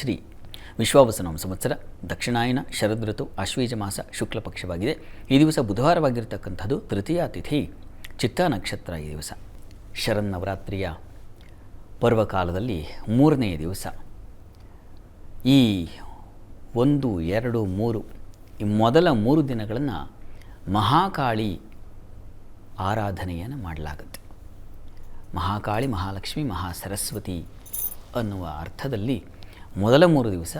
ಶ್ರೀ ವಿಶ್ವಾವಸನಾಮ ಸಂವತ್ಸರ, ದಕ್ಷಿಣಾಯನ, ಶರದ್ ಋತು ಆಶ್ವೀಜ ಮಾಸ, ಶುಕ್ಲ ಪಕ್ಷವಾಗಿದೆ. ಈ ದಿವಸ ಬುಧವಾರವಾಗಿರ್ತಕ್ಕಂಥದ್ದು ತೃತೀಯ ತಿಥಿ, ಚಿತ್ತ ನಕ್ಷತ್ರ ಈ ದಿವಸ. ಶರನ್ನವರಾತ್ರಿಯ ಪರ್ವಕಾಲದಲ್ಲಿ ಮೂರನೆಯ ದಿವಸ. ಈ ಒಂದು, ಎರಡು, ಮೂರು, ಈ ಮೊದಲ ಮೂರು ದಿನಗಳನ್ನು ಮಹಾಕಾಳಿ ಆರಾಧನೆಯನ್ನು ಮಾಡಲಾಗುತ್ತೆ. ಮಹಾಕಾಳಿ ಮಹಾಲಕ್ಷ್ಮಿ ಮಹಾಸರಸ್ವತಿ ಅನ್ನುವ ಅರ್ಥದಲ್ಲಿ ಮೊದಲ ಮೂರು ದಿವಸ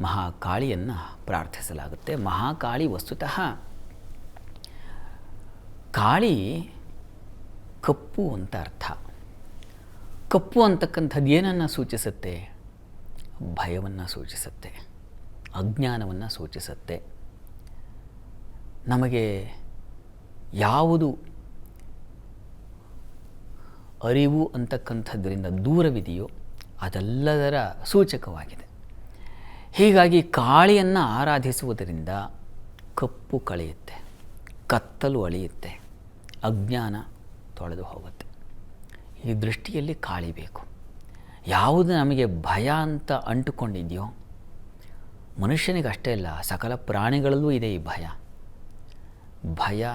ಮಹಾಕಾಳಿಯನ್ನು ಪ್ರಾರ್ಥಿಸಲಾಗುತ್ತೆ. ಮಹಾಕಾಳಿ ವಸ್ತುತಃ ಕಾಳಿ ಕಪ್ಪು ಅಂತ ಅರ್ಥ. ಕಪ್ಪು ಅಂತಕ್ಕಂಥದ್ದು ಏನನ್ನು ಸೂಚಿಸುತ್ತೆ? ಭಯವನ್ನು ಸೂಚಿಸುತ್ತೆ. ಅಜ್ಞಾನವನ್ನು ಸೂಚಿಸುತ್ತೆ. ನಮಗೆ ಯಾವುದು ಅರಿವು ಅಂತಕ್ಕಂಥದ್ರಿಂದ ದೂರವಿದೆಯೋ ಅದೆಲ್ಲದರ ಸೂಚಕವಾಗಿದೆ. ಹೀಗಾಗಿ ಕಾಳಿಯನ್ನು ಆರಾಧಿಸುವುದರಿಂದ ಕಪ್ಪು ಕಳೆಯುತ್ತೆ, ಕತ್ತಲು ಅಳಿಯುತ್ತೆ, ಅಜ್ಞಾನ ತೊಳೆದು ಹೋಗುತ್ತೆ. ಈ ದೃಷ್ಟಿಯಲ್ಲಿ ಕಾಳಿ ಬೇಕು. ಯಾವುದು ನಮಗೆ ಭಯ ಅಂತ ಅಂಟುಕೊಂಡಿದೆಯೋ, ಮನುಷ್ಯನಿಗೆ ಅಷ್ಟೇ ಇಲ್ಲ ಸಕಲ ಪ್ರಾಣಿಗಳಲ್ಲೂ ಇದೆ ಈ ಭಯ. ಭಯ,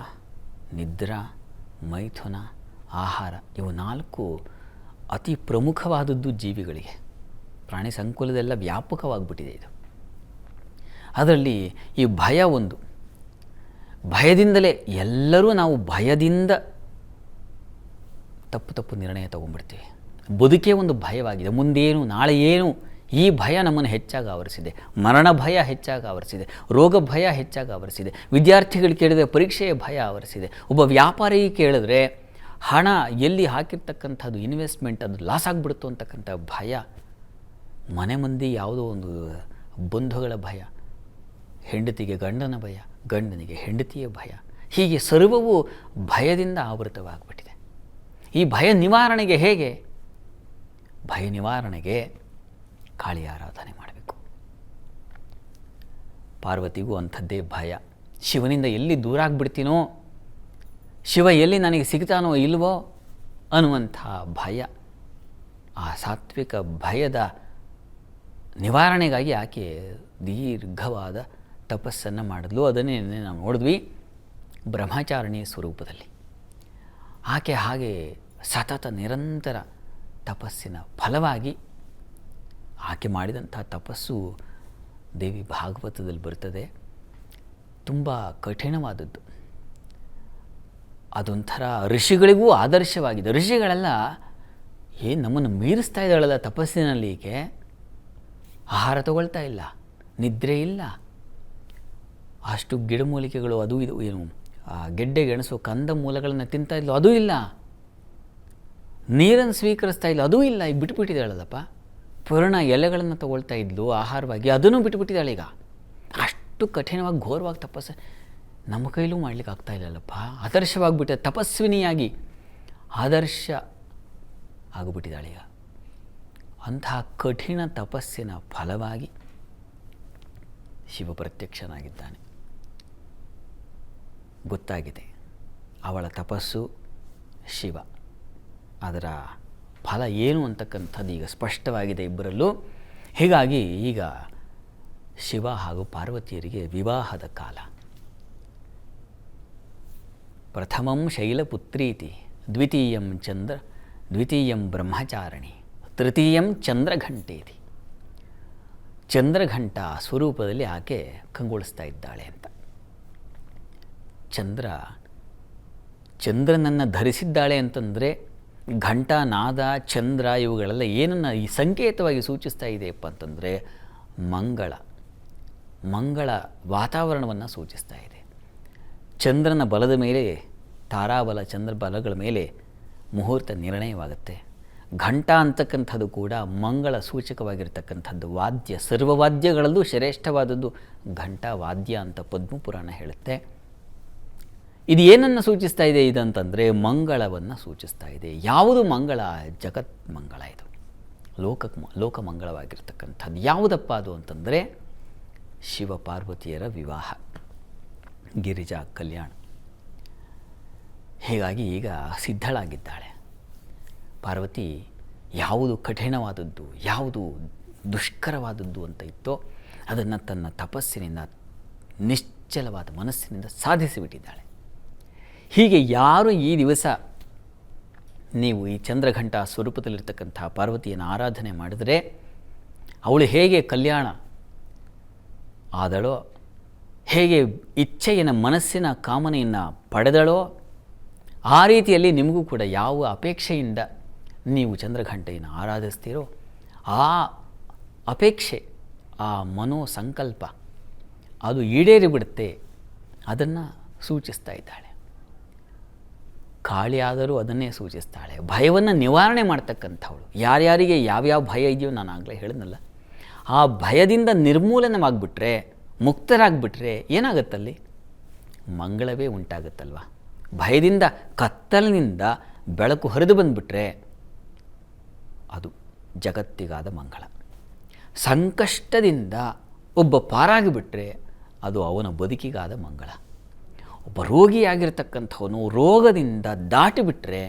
ನಿದ್ರಾ, ಮೈಥುನ, ಆಹಾರ, ಇವು ನಾಲ್ಕು ಅತಿ ಪ್ರಮುಖವಾದದ್ದು ಜೀವಿಗಳಿಗೆ. ಪ್ರಾಣಿ ಸಂಕುಲದೆಲ್ಲ ವ್ಯಾಪಕವಾಗಿಬಿಟ್ಟಿದೆ ಇದು. ಅದರಲ್ಲಿ ಈ ಭಯ ಒಂದು. ಭಯದಿಂದಲೇ ಎಲ್ಲರೂ ನಾವು ಭಯದಿಂದ ತಪ್ಪು ತಪ್ಪು ನಿರ್ಣಯ ತಗೊಂಡ್ಬಿಡ್ತೀವಿ. ಬದುಕೇ ಒಂದು ಭಯವಾಗಿದೆ. ಮುಂದೇನು, ನಾಳೆ ಏನು, ಈ ಭಯ ನಮ್ಮನ್ನು ಹೆಚ್ಚಾಗಿ ಆವರಿಸಿದೆ. ಮರಣ ಭಯ ಹೆಚ್ಚಾಗಿ ಆವರಿಸಿದೆ. ರೋಗ ಭಯ ಹೆಚ್ಚಾಗಿ ಆವರಿಸಿದೆ. ವಿದ್ಯಾರ್ಥಿಗಳು ಕೇಳಿದರೆ ಪರೀಕ್ಷೆಯ ಭಯ ಆವರಿಸಿದೆ. ಒಬ್ಬ ವ್ಯಾಪಾರಿ ಕೇಳಿದ್ರೆ ಹಣ ಎಲ್ಲಿ ಹಾಕಿರ್ತಕ್ಕಂಥದ್ದು ಇನ್ವೆಸ್ಟ್ಮೆಂಟ್ ಅದು ಲಾಸ್ ಆಗಿಬಿಡ್ತು ಅಂತಕ್ಕಂಥ ಭಯ, ಮನೆ ಮಂದಿ ಯಾವುದೋ ಒಂದು ಬಂಧುಗಳ ಭಯ, ಹೆಂಡತಿಗೆ ಗಂಡನ ಭಯ, ಗಂಡನಿಗೆ ಹೆಂಡತಿಯ ಭಯ, ಹೀಗೆ ಸರ್ವವು ಭಯದಿಂದ ಆವೃತವಾಗ್ಬಿಟ್ಟಿದೆ. ಈ ಭಯ ನಿವಾರಣೆಗೆ ಹೇಗೆ? ಭಯ ನಿವಾರಣೆಗೆ ಕಾಳಿ ಆರಾಧನೆ ಮಾಡಬೇಕು. ಪಾರ್ವತಿಗೂ ಅಂಥದ್ದೇ ಭಯ. ಶಿವನಿಂದ ಎಲ್ಲಿ ದೂರ ಆಗಿಬಿಡ್ತೀನೋ ಶಿವ ಎಲ್ಲಿ ನನಗೆ ಸಿಗ್ತಾನೋ ಇಲ್ವೋ ಅನ್ನುವಂಥ ಭಯ, ಆ ಸಾತ್ವಿಕ ಭಯದ ನಿವಾರಣೆಗಾಗಿ ಆಕೆ ದೀರ್ಘವಾದ ತಪಸ್ಸನ್ನು ಮಾಡಿದ್ಲು. ಅದನ್ನೇ ನಾವು ನೋಡಿದ್ವಿ ಬ್ರಹ್ಮಚಾರಣಿ ಸ್ವರೂಪದಲ್ಲಿ. ಆಕೆ ಹಾಗೆ ಸತತ ನಿರಂತರ ತಪಸ್ಸಿನ ಫಲವಾಗಿ ಆಕೆ ಮಾಡಿದಂಥ ತಪಸ್ಸು ದೇವಿ ಭಾಗವತದಲ್ಲಿ ಬರ್ತದೆ. ತುಂಬ ಕಠಿಣವಾದದ್ದು. ಅದೊಂಥರ ಋಷಿಗಳಿಗೂ ಆದರ್ಶವಾಗಿದೆ. ಋಷಿಗಳೆಲ್ಲ ಏನು ನಮ್ಮನ್ನು ಮೀರಿಸ್ತಾ ಇದ್ದಾಳಲ್ಲ ತಪಸ್ಸಿನಲ್ಲಿ ಈಕೆ. ಆಹಾರ ತಗೊಳ್ತಾ ಇಲ್ಲ, ನಿದ್ರೆ ಇಲ್ಲ. ಅಷ್ಟು ಗಿಡಮೂಲಿಕೆಗಳು ಅದು ಇದು, ಏನು, ಆ ಗೆಡ್ಡೆ ಗೆಣಸು, ಕಂದ ಮೂಲಗಳನ್ನು ತಿಂತಾ ಇದ್ಲು, ಅದೂ ಇಲ್ಲ. ನೀರನ್ನು ಸ್ವೀಕರಿಸ್ತಾ ಇಲ್ಲ ಅದೂ ಇಲ್ಲ. ಈಗ ಬಿಟ್ಬಿಟ್ಟಿದ್ದಾಳಲ್ಲಪ್ಪ. ಪೂರ್ಣ ಎಲೆಗಳನ್ನು ತಗೊಳ್ತಾ ಇದ್ಲು, ಆಹಾರವಾಗಿ, ಅದನ್ನು ಬಿಟ್ಬಿಟ್ಟಿದ್ದಾಳೆ ಈಗ. ಅಷ್ಟು ಕಠಿಣವಾಗಿ, ಘೋರವಾಗಿ ತಪಸ್ಸು ನಮ್ಮ ಕೈಲೂ ಮಾಡ್ಲಿಕ್ಕೆ ಆಗ್ತಾ ಇಲ್ಲಲ್ಲಪ್ಪ. ಆದರ್ಶವಾಗ್ಬಿಟ್ಟೆ, ತಪಸ್ವಿನಿಯಾಗಿ ಆದರ್ಶ ಆಗಿಬಿಟ್ಟಿದ್ದಾಳೆ ಈಗ ಅಂತಹ ಕಠಿಣ ತಪಸ್ಸಿನ ಫಲವಾಗಿ ಶಿವ ಪ್ರತ್ಯಕ್ಷನಾಗಿದ್ದಾನೆ ಗೊತ್ತಾಗಿದೆ, ಅವಳ ತಪಸ್ಸು ಶಿವ. ಅದರ ಫಲ ಏನು ಅಂತಕ್ಕಂಥದ್ದು ಈಗ ಸ್ಪಷ್ಟವಾಗಿದೆ ಇಬ್ಬರಲ್ಲೂ. ಹೀಗಾಗಿ ಈಗ ಶಿವ ಹಾಗೂ ಪಾರ್ವತಿಯರಿಗೆ ವಿವಾಹದ ಕಾಲ. ಪ್ರಥಮಂ ಶೈಲಪುತ್ರೀತಿ, ದ್ವಿತೀಯಂ ಚಂದ್ರ, ದ್ವಿತೀಯಂ ಬ್ರಹ್ಮಚಾರಣಿ, ತೃತೀಯಂ ಚಂದ್ರಘಂಟೇತಿ. ಚಂದ್ರಘಂಟ ಸ್ವರೂಪದಲ್ಲಿ ಆಕೆ ಕಂಗೊಳಿಸ್ತಾ ಇದ್ದಾಳೆ ಅಂತ. ಚಂದ್ರ, ಚಂದ್ರನನ್ನು ಧರಿಸಿದ್ದಾಳೆ ಅಂತಂದರೆ ಘಂಟ, ನಾದ, ಚಂದ್ರ ಇವುಗಳೆಲ್ಲ ಏನನ್ನು ಈ ಸಂಕೇತವಾಗಿ ಸೂಚಿಸ್ತಾ ಇದೆಯಪ್ಪ ಅಂತಂದರೆ ಮಂಗಳ ಮಂಗಳ ವಾತಾವರಣವನ್ನು ಸೂಚಿಸ್ತಾ ಇದೆ. ಚಂದ್ರನ ಬಲದ ಮೇಲೆ, ತಾರಾಬಲ ಚಂದ್ರ ಬಲಗಳ ಮೇಲೆ ಮುಹೂರ್ತ ನಿರ್ಣಯವಾಗುತ್ತೆ. ಘಂಟ ಅಂತಕ್ಕಂಥದ್ದು ಕೂಡ ಮಂಗಳ ಸೂಚಕವಾಗಿರ್ತಕ್ಕಂಥದ್ದು. ವಾದ್ಯ ಸರ್ವವಾದ್ಯಗಳಲ್ಲೂ ಶ್ರೇಷ್ಠವಾದದ್ದು ಘಂಟ, ವಾದ್ಯ ಅಂತ ಪದ್ಮಪುರಾಣ ಹೇಳುತ್ತೆ. ಇದು ಏನನ್ನು ಸೂಚಿಸ್ತಾ ಇದೆ ಇದಂತಂದರೆ ಮಂಗಳವನ್ನು ಸೂಚಿಸ್ತಾ ಇದೆ. ಯಾವುದು ಮಂಗಳ? ಜಗತ್ ಮಂಗಳ ಇದು. ಲೋಕ ಲೋಕಮಂಗಳವಾಗಿರ್ತಕ್ಕಂಥದ್ದು ಯಾವುದಪ್ಪ ಅದು ಅಂತಂದರೆ ಶಿವ ಪಾರ್ವತಿಯರ ವಿವಾಹ. ಗಿರಿಜಾ ಕಲ್ಯಾಣ. ಹೀಗಾಗಿ ಈಗ ಸಿದ್ಧಳಾಗಿದ್ದಾಳೆ. ಪಾರ್ವತಿ ಯಾವುದು ಕಠಿಣವಾದದ್ದು, ಯಾವುದು ದುಷ್ಕರವಾದದ್ದು ಅಂತ ಇತ್ತೋ ಅದನ್ನು ತನ್ನ ತಪಸ್ಸಿನಿಂದ, ನಿಶ್ಚಲವಾದ ಮನಸ್ಸಿನಿಂದ ಸಾಧಿಸಿಬಿಟ್ಟಿದ್ದಾಳೆ. ಹೀಗೆ ಯಾರು ಈ ದಿವಸ ನೀವು ಈ ಚಂದ್ರಘಂಟ ಸ್ವರೂಪದಲ್ಲಿರ್ತಕ್ಕಂಥ ಪಾರ್ವತಿಯನ್ನು ಆರಾಧನೆ ಮಾಡಿದರೆ, ಅವಳು ಹೇಗೆ ಕಲ್ಯಾಣ ಆದಳೋ ಹೇಗೆ ಇಚ್ಛೆಯನ್ನು, ಮನಸ್ಸಿನ ಕಾಮನೆಯನ್ನು ಪಡೆದಳೋ ಆ ರೀತಿಯಲ್ಲಿ ನಿಮಗೂ ಕೂಡ ಯಾವ ಅಪೇಕ್ಷೆಯಿಂದ ನೀವು ಚಂದ್ರಘಂಟೆಯನ್ನು ಆರಾಧಿಸ್ತೀರೋ ಆ ಅಪೇಕ್ಷೆ, ಆ ಮನೋ ಸಂಕಲ್ಪ ಅದು ಈಡೇರಿ ಬಿಡುತ್ತೆ ಅದನ್ನು ಸೂಚಿಸ್ತಾ ಇದ್ದಾಳೆ. ಕಾಳಿಯಾದರೂ ಅದನ್ನೇ ಸೂಚಿಸ್ತಾಳೆ. ಭಯವನ್ನು ನಿವಾರಣೆ ಮಾಡ್ತಕ್ಕಂಥವಳು. ಯಾರ್ಯಾರಿಗೆ ಯಾವ್ಯಾವ ಭಯ ಇದೆಯೋ ನಾನು ಆಗಲೇ ಹೇಳಿದ್ನಲ್ಲ ಆ ಭಯದಿಂದ ನಿರ್ಮೂಲನವಾಗಿಬಿಟ್ರೆ ಮುಕ್ತರಾಗ್ಬಿಟ್ರೆ ಏನಾಗುತ್ತಲ್ಲಿ? ಮಂಗಳವೇ ಉಂಟಾಗುತ್ತಲ್ವ? ಭಯದಿಂದ, ಕತ್ತಲಿನಿಂದ ಬೆಳಕು ಹರಿದು ಬಂದುಬಿಟ್ರೆ ಅದು ಜಗತ್ತಿಗಾದ ಮಂಗಳ. ಸಂಕಷ್ಟದಿಂದ ಒಬ್ಬ ಪಾರಾಗಿಬಿಟ್ರೆ ಅದು ಅವನ ಬದುಕಿಗಾದ ಮಂಗಳ. ಒಬ್ಬ ರೋಗಿಯಾಗಿರ್ತಕ್ಕಂಥವನು ರೋಗದಿಂದ ದಾಟಿಬಿಟ್ರೆ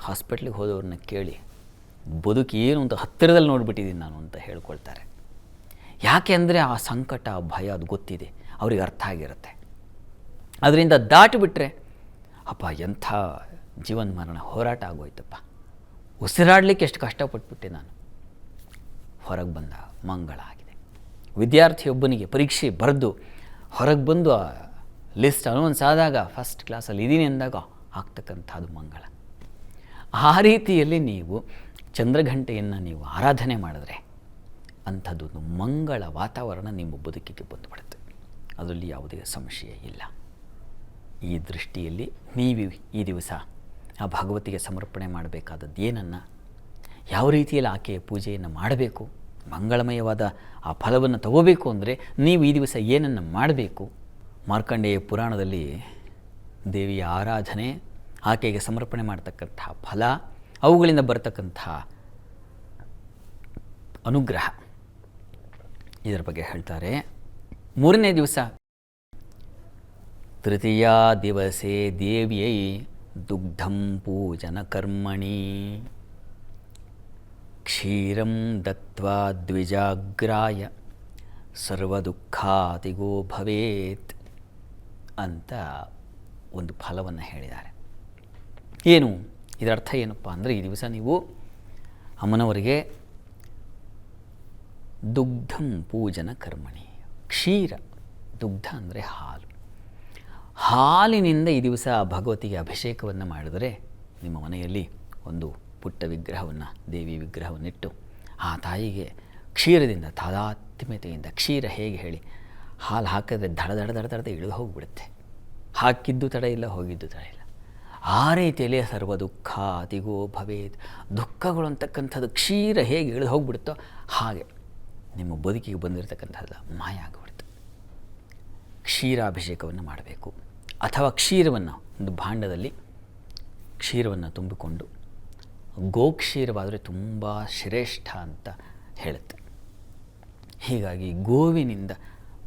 ಹಾಸ್ಪಿಟ್ಲಿಗೆ ಹೋದವ್ರನ್ನ ಕೇಳಿ, ಬದುಕೇನು ಅಂತ ಹತ್ತಿರದಲ್ಲಿ ನೋಡಿಬಿಟ್ಟಿದ್ದೀನಿ ನಾನು ಅಂತ ಹೇಳ್ಕೊಳ್ತಾರೆ. ಯಾಕೆ ಅಂದರೆ ಆ ಸಂಕಟ, ಭಯ ಅದು ಗೊತ್ತಿದೆ. ಅವ್ರಿಗೆ ಅರ್ಥ ಆಗಿರುತ್ತೆ. ಅದರಿಂದ ದಾಟಿಬಿಟ್ರೆ, ಅಪ್ಪ ಎಂಥ ಜೀವನ ಮರಣ ಹೋರಾಟ ಆಗೋಯ್ತಪ್ಪ. ಉಸಿರಾಡಲಿಕ್ಕೆ ಎಷ್ಟು ಕಷ್ಟಪಟ್ಬಿಟ್ಟೆ ನಾನು. ಹೊರಗೆ ಬಂದ ಮಂಗಳ ಆಗಿದೆ. ವಿದ್ಯಾರ್ಥಿಯೊಬ್ಬನಿಗೆ ಪರೀಕ್ಷೆ ಬರೆದು ಹೊರಗೆ ಬಂದು ಆ ಲಿಸ್ಟ್ ಅನೌನ್ಸ್ ಆದಾಗ ಫಸ್ಟ್ ಕ್ಲಾಸಲ್ಲಿ ಇದ್ದೀನಿ ಅಂದಾಗ ಆಗ್ತಕ್ಕಂಥದ್ದು ಮಂಗಳ. ಆ ರೀತಿಯಲ್ಲಿ ನೀವು ಚಂದ್ರಘಂಟೆಯನ್ನು ನೀವು ಆರಾಧನೆ ಮಾಡಿದ್ರೆ ಅಂಥದ್ದೊಂದು ಮಂಗಳ ವಾತಾವರಣ ನಿಮ್ಮ ಬದುಕಿಗೆ ಬಂದುಬಿಡುತ್ತೆ. ಅದರಲ್ಲಿ ಯಾವುದೇ ಸಂಶಯ ಇಲ್ಲ. ಈ ದೃಷ್ಟಿಯಲ್ಲಿ ನೀವು ಈ ದಿವಸ ಆ ಭಗವತಿಗೆ ಸಮರ್ಪಣೆ ಮಾಡಬೇಕಾದದ್ದು ಏನನ್ನು? ಯಾವ ರೀತಿಯಲ್ಲಿ ಆಕೆಯ ಪೂಜೆಯನ್ನು ಮಾಡಬೇಕು? ಮಂಗಳಮಯವಾದ ಆ ಫಲವನ್ನು ತಗೋಬೇಕು ಅಂದರೆ ನೀವು ಈ ದಿವಸ ಏನನ್ನು ಮಾಡಬೇಕು? ಮಾರ್ಕಂಡೇಯ ಪುರಾಣದಲ್ಲಿ ದೇವಿಯ ಆರಾಧನೆ, ಆಕೆಗೆ ಸಮರ್ಪಣೆ ಮಾಡ್ತಕ್ಕಂಥ ಫಲ, ಅವುಗಳಿಂದ ಬರತಕ್ಕಂಥ ಅನುಗ್ರಹ. ಇದರ ಬಗ್ಗೆ ಹೇಳ್ತಾರೆ. ಮೂರನೇ ದಿವಸ. ತೃತೀಯ ದಿವಸೇ ದೇವಿಯೈ ದುಗ್ಧಂ ಪೂಜನ ಕರ್ಮಣಿ. ಕ್ಷೀರಂ ದತ್ವಾ ದ್ವಿಜಾಗ್ರಾಯ. ಸರ್ವದುಃಖಾತಿಗೋ ಭವೇತ್ ಅಂತ ಒಂದು ಫಲವನ್ನು ಹೇಳಿದ್ದಾರೆ. ಏನು? ಇದರ ಅರ್ಥ ಏನಪ್ಪ ಅಂದರೆ ಈ ದಿವಸ ನೀವು ಅಮ್ಮನವರಿಗೆ ದುಗ್ಧಂ ಪೂಜನ ಕರ್ಮಣಿ. ಕ್ಷೀರ, ದುಗ್ಧ ಅಂದರೆ ಹಾಲು. ಹಾಲಿನಿಂದ ಈ ದಿವಸ ಭಗವತಿಗೆ ಅಭಿಷೇಕವನ್ನು ಮಾಡಿದರೆ ನಿಮ್ಮ ಮನೆಯಲ್ಲಿ ಒಂದು ಪುಟ್ಟ ವಿಗ್ರಹವನ್ನು, ದೇವಿ ವಿಗ್ರಹವನ್ನಿಟ್ಟು ಆ ತಾಯಿಗೆ ಕ್ಷೀರದಿಂದ, ತಾದಾತ್ಮ್ಯತೆಯಿಂದ, ಕ್ಷೀರ ಹೇಗೆ ಹೇಳಿ ಹಾಲು ಹಾಕಿದ್ರೆ ದಡ ದಡ ದಡ ದಡದ ಇಳಿದು ಹೋಗಿಬಿಡುತ್ತೆ. ಹಾಕಿದ್ದು ತಡ ಇಲ್ಲ, ಹೋಗಿದ್ದು ತಡ ಇಲ್ಲ. ಆ ರೀತಿಯಲ್ಲಿ ಸರ್ವ ದುಃಖ, ಅತಿಗೋ ಭವೇತ್ ದುಃಖಗಳು ಅಂತಕ್ಕಂಥದ್ದು ಕ್ಷೀರ ಹೇಗೆ ಇಳಿದು ಹೋಗಿಬಿಡುತ್ತೋ ಹಾಗೆ ನಿಮ್ಮ ಬದುಕಿಗೆ ಬಂದಿರತಕ್ಕಂಥದ್ದು ಮಾಯ ಆಗಿಬಿಡುತ್ತೆ ಕ್ಷೀರಾಭಿಷೇಕವನ್ನು ಮಾಡಬೇಕು. ಅಥವಾ ಕ್ಷೀರವನ್ನು ಒಂದು ಭಾಂಡದಲ್ಲಿ ಕ್ಷೀರವನ್ನು ತುಂಬಿಕೊಂಡು ಗೋಕ್ಷೀರವಾದರೆ ತುಂಬ ಶ್ರೇಷ್ಠ ಅಂತ ಹೇಳುತ್ತೆ. ಹೀಗಾಗಿ ಗೋವಿನಿಂದ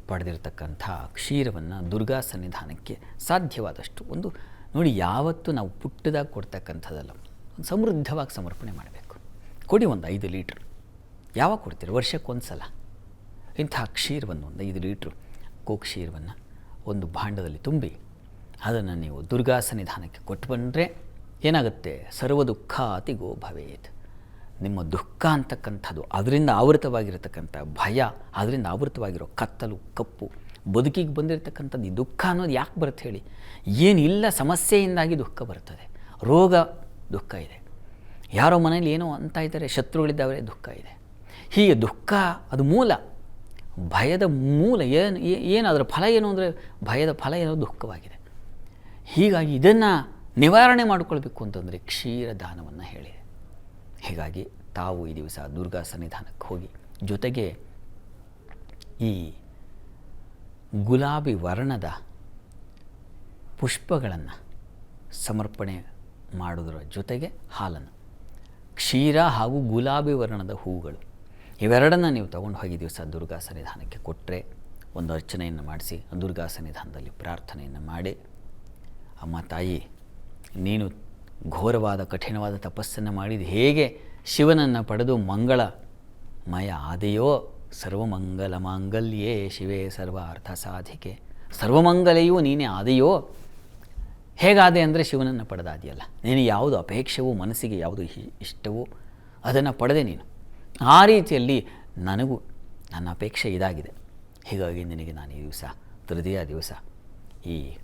ಪಡೆದಿರತಕ್ಕಂಥ ಕ್ಷೀರವನ್ನು ದುರ್ಗಾ ಸನ್ನಿಧಾನಕ್ಕೆ ಸಾಧ್ಯವಾದಷ್ಟು ಒಂದು ನೋಡಿ ಯಾವತ್ತೂ ನಾವು ಪುಟ್ಟದಾಗಿ ಕೊಡ್ತಕ್ಕಂಥದ್ದಲ್ಲ ಸಮೃದ್ಧವಾಗಿ ಸಮರ್ಪಣೆ ಮಾಡಬೇಕು. ಕೊಡಿ ಒಂದು ಐದು ಲೀಟ್ರ್. ಯಾವಾಗ ಕೊಡ್ತೀರಿ? ವರ್ಷಕ್ಕೊಂದು ಸಲ ಇಂಥ ಕ್ಷೀರವನ್ನು, ಒಂದು ಐದು ಲೀಟ್ರು ಗೋಕ್ಷೀರವನ್ನು ಒಂದು ಭಾಂಡದಲ್ಲಿ ತುಂಬಿ, ಅದನ್ನು ನೀವು ದುರ್ಗಾ ಸನ್ನಿಧಾನಕ್ಕೆ ಕೊಟ್ಟು ಬಂದರೆ ಏನಾಗುತ್ತೆ? ಸರ್ವ ದುಃಖ ಅತಿ ಗೋ ಭವೇತ್. ನಿಮ್ಮ ದುಃಖ ಅಂತಕ್ಕಂಥದ್ದು ಅದರಿಂದ ಆವೃತವಾಗಿರತಕ್ಕಂಥ ಭಯ, ಅದರಿಂದ ಆವೃತವಾಗಿರೋ ಕತ್ತಲು, ಕಪ್ಪು, ಬದುಕಿಗೆ ಬಂದಿರತಕ್ಕಂಥದ್ದು ಈ ದುಃಖ ಅನ್ನೋದು ಯಾಕೆ ಬರುತ್ತೆ ಹೇಳಿ? ಏನಿಲ್ಲ, ಸಮಸ್ಯೆಯಿಂದಾಗಿ ದುಃಖ ಬರ್ತದೆ. ರೋಗ ದುಃಖ ಇದೆ. ಯಾರೋ ಮನೇಲಿ ಏನೋ ಅಂತ ಇದ್ದಾರೆ, ಶತ್ರುಗಳಿದ್ದಾವೆ, ದುಃಖ ಇದೆ. ಹೀಗೆ ದುಃಖ, ಅದು ಮೂಲ. ಭಯದ ಮೂಲ, ಏನು ಏನು ಅದರ ಫಲ ಏನು ಅಂದರೆ ಭಯದ ಫಲ ಏನೋ ದುಃಖವಾಗಿದೆ. ಹೀಗಾಗಿ ಇದನ್ನು ನಿವಾರಣೆ ಮಾಡಿಕೊಳ್ಬೇಕು ಅಂತಂದರೆ ಕ್ಷೀರದಾನವನ್ನು ಹೇಳಿದೆ ಹೀಗಾಗಿ ತಾವು ಈ ದಿವಸ ದುರ್ಗಾ ಸನ್ನಿಧಾನಕ್ಕೆ ಹೋಗಿ, ಜೊತೆಗೆ ಈ ಗುಲಾಬಿ ವರ್ಣದ ಪುಷ್ಪಗಳನ್ನು ಸಮರ್ಪಣೆ ಮಾಡೋದರ ಜೊತೆಗೆ ಹಾಲನ್ನು. ಕ್ಷೀರ ಹಾಗೂ ಗುಲಾಬಿ ವರ್ಣದ ಹೂಗಳು. ಇವೆರಡನ್ನು ನೀವು ತಗೊಂಡು ಹೋಗಿ ದಿವಸ ದುರ್ಗಾ ಸನ್ನಿಧಾನಕ್ಕೆ ಕೊಟ್ಟರೆ ಒಂದು ಅರ್ಚನೆಯನ್ನು ಮಾಡಿಸಿ, ದುರ್ಗಾ ಸನ್ನಿಧಾನದಲ್ಲಿ ಪ್ರಾರ್ಥನೆಯನ್ನು ಮಾಡಿ, ಅಮ್ಮ ತಾಯಿ, ನೀನು ಘೋರವಾದ, ಕಠಿಣವಾದ ತಪಸ್ಸನ್ನು ಮಾಡಿದ ಹೇಗೆ? ಶಿವನನ್ನು ಪಡೆದು ಮಂಗಳ ಮಯ ಆದೆಯೋ ಸರ್ವಮಂಗಲ ಮಾಂಗಲ್ಯೇ ಶಿವೇ ಸರ್ವ ಅರ್ಥ ಸಾಧಿಕೆ. ಸರ್ವಮಂಗಲೆಯೂ ನೀನೇ ಆದೆಯೋ, ಹೇಗಾದೆ ಅಂದರೆ ಶಿವನನ್ನು ಪಡೆದಾದಿಯಲ್ಲ. ನೀನು ಯಾವುದು ಅಪೇಕ್ಷೆವೋ, ಮನಸ್ಸಿಗೆ ಯಾವುದು ಇಷ್ಟವೋ, ಅದನ್ನು ಪಡೆದೆ ನೀನು. ಆ ರೀತಿಯಲ್ಲಿ ನನಗೂ ನನ್ನ ಅಪೇಕ್ಷೆ ಇದಾಗಿದೆ. ಹೀಗಾಗಿ ನಿನಗೆ ನಾನು ಈ ದಿವಸ ತೃತೀಯ ದಿವಸ ಈ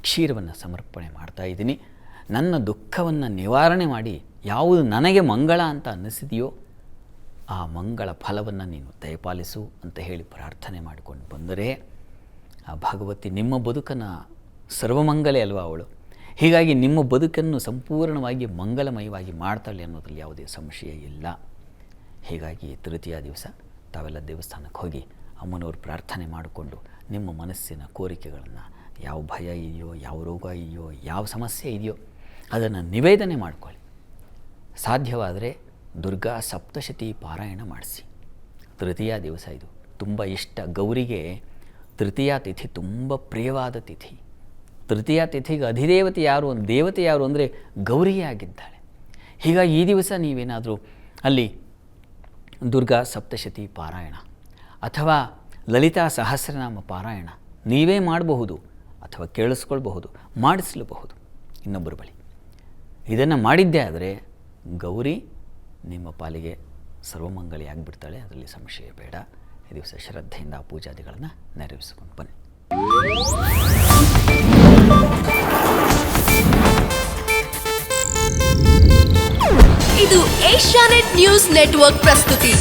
ಕ್ಷೀರವನ್ನು ಸಮರ್ಪಣೆ ಮಾಡ್ತಾ ಇದ್ದೀನಿ. ನನ್ನ ದುಃಖವನ್ನು ನಿವಾರಣೆ ಮಾಡಿ ಯಾವುದು ನನಗೆ ಮಂಗಳ ಅಂತ ಅನ್ನಿಸಿದೆಯೋ ಆ ಮಂಗಳ ಫಲವನ್ನು ನೀನು ದಯಪಾಲಿಸು ಅಂತ ಹೇಳಿ ಪ್ರಾರ್ಥನೆ ಮಾಡಿಕೊಂಡು ಬಂದರೆ ಆ ಭಗವತಿ ನಿಮ್ಮ ಬದುಕನ್ನು ಸರ್ವಮಂಗಲೆ ಅಲ್ವಾ ಅವಳು? ಹೀಗಾಗಿ ನಿಮ್ಮ ಬದುಕನ್ನು ಸಂಪೂರ್ಣವಾಗಿ ಮಂಗಲಮಯವಾಗಿ ಮಾಡ್ತಾಳೆ ಅನ್ನೋದ್ರಲ್ಲಿ ಯಾವುದೇ ಸಂಶಯ ಇಲ್ಲ. ಹೀಗಾಗಿ ತೃತೀಯ ದಿವಸ ತಾವೆಲ್ಲ ದೇವಸ್ಥಾನಕ್ಕೆ ಹೋಗಿ ಅಮ್ಮನವರು ಪ್ರಾರ್ಥನೆ ಮಾಡಿಕೊಂಡು ನಿಮ್ಮ ಮನಸ್ಸಿನ ಕೋರಿಕೆಗಳನ್ನು ಯಾವ ಭಯ ಇದೆಯೋ, ಯಾವ ರೋಗ ಇದೆಯೋ, ಯಾವ ಸಮಸ್ಯೆ ಇದೆಯೋ ಅದನ್ನು ನಿವೇದನೆ ಮಾಡಿಕೊಳ್ಳಿ. ಸಾಧ್ಯವಾದರೆ ದುರ್ಗಾ ಸಪ್ತಶತಿ ಪಾರಾಯಣ ಮಾಡಿಸಿ. ತೃತೀಯ ದಿವಸ ಇದು. ತುಂಬ ಇಷ್ಟ. ಗೌರಿಗೆ ತೃತೀಯ ತಿಥಿ ತುಂಬ ಪ್ರಿಯವಾದ ತಿಥಿ. ತೃತೀಯ ತಿಥಿಗೆ ಅಧಿದೇವತೆ ಯಾರು ದೇವತೆ ಯಾರು ಅಂದರೆ ಗೌರಿಯೇ ಆಗಿದ್ದಾಳೆ. ಹೀಗಾಗಿ ಈ ದಿವಸ ನೀವೇನಾದರೂ ಅಲ್ಲಿ ದುರ್ಗಾ ಸಪ್ತಶತಿ ಪಾರಾಯಣ ಅಥವಾ ಲಲಿತಾ ಸಹಸ್ರನಾಮ ಪಾರಾಯಣ ನೀವೇ ಮಾಡಬಹುದು ಅಥವಾ ಕೇಳಿಸ್ಕೊಳ್ಬಹುದು, ಮಾಡಿಸಲಬಹುದು. ಇನ್ನೊಬ್ಬರ ಬಳಿ. ಇದನ್ನು ಮಾಡಿದ್ದೇ ಆದರೆ ಗೌರಿ ನಿಮ್ಮ ಪಾಲಿಗೆ ಸರ್ವಮಂಗಲಿಯಾಗಿಬಿಡ್ತಾಳೆ ಅದರಲ್ಲಿ ಸಂಶಯ ಬೇಡ. ಈ ದಿವಸ ಶ್ರದ್ಧೆಯಿಂದ ಆ ಪೂಜಾದಿಗಳನ್ನು ನೆರವೇರಿಸಿಕೊಂಡು ಬನ್ನಿ. IndiaNet news network ప్రస్తుతి.